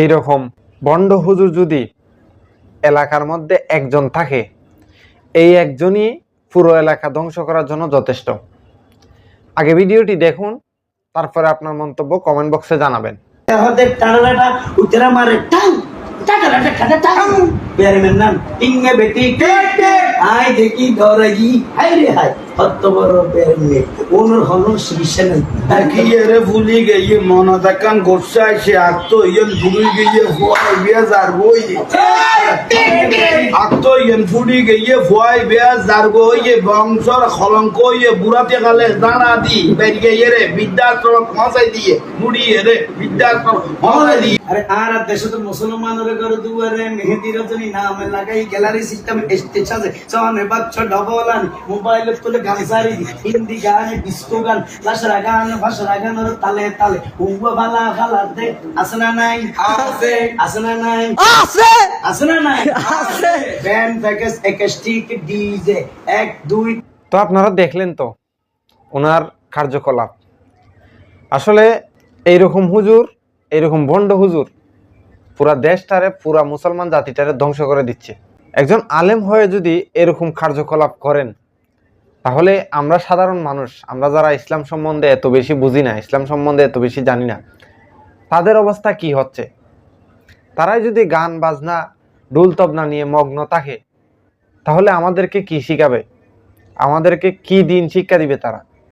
এই রকম বন্ড হুজুর যদি এলাকার মধ্যে একজন থাকে এই একজনই পুরো এলাকা ধ্বংস করার জন্য যথেষ্ট। আগে ভিডিওটি দেখুন তারপরে আপনার মন্তব্য কমেন্ট বক্সে জানাবেন। মারে tongue tongue Beti K K? I দেখি দরাজি হাই রে হাই হত্ত বড় বেরে মে ওনর হনর শিশন নাই রে ভুলি গিয়ে মনতাকান গোসাই সে আত্ম ইয়ন ভুলি গই বিয়া বই আত্ম ইয়ন ফুড়ি গিয়ে ফুয়াই বিয়া যার বই বংশর খলঙ্ক ইয়ে বুড়াতে গালে দাঁড়া দি বের গিয়ে রে বিদ্যাশ্রম পৌঁছাই দিয়ে মুড়ি রে বিদ্যাশ্রম পৌঁছাই দিয়ে। আরে আর আর দেশে তো মুসলমানের ঘর দুয়ারে মেহেদি রজনী নাম লাগাই গ্যালারি সিস্টেম আছে চনে বাচ্চ ডবলান মোবাইল তুলে গান সারি হিন্দি গান ডিস্কো গান লাশরা গান ভাষরা গান আর তালে তালে। উবা ভালা ভালা দে আসনা নাই আছে। আসনা নাই আছে। আসনা নাই আছে। তো আপনারা দেখলেন তো, ওনার কার্যকলাপ। আসলে এইরকম হুজুর, এইরকম ভণ্ড হুজুর, পুরা দেশটারে, পুরা মুসলমান জাতিটারে ধ্বংস করে দিচ্ছে। একজন আলেম হয়ে যদি এরকম কার্যকলাপ করেন, তাহলে আমরা সাধারণ মানুষ, আমরা যারা ইসলাম সম্বন্ধে এত বেশি বুঝি না, ইসলাম সম্বন্ধে এত বেশি জানি না, তাদের অবস্থা কি হচ্ছে? তারাই যদি গান, বাজনা ডুল তবনা নিয়ে মগ্ন থাকে, তাহলে আমাদেরকে কি শিখাবে? আমাদেরকে কি দিন শিক্ষা দিবে তারা?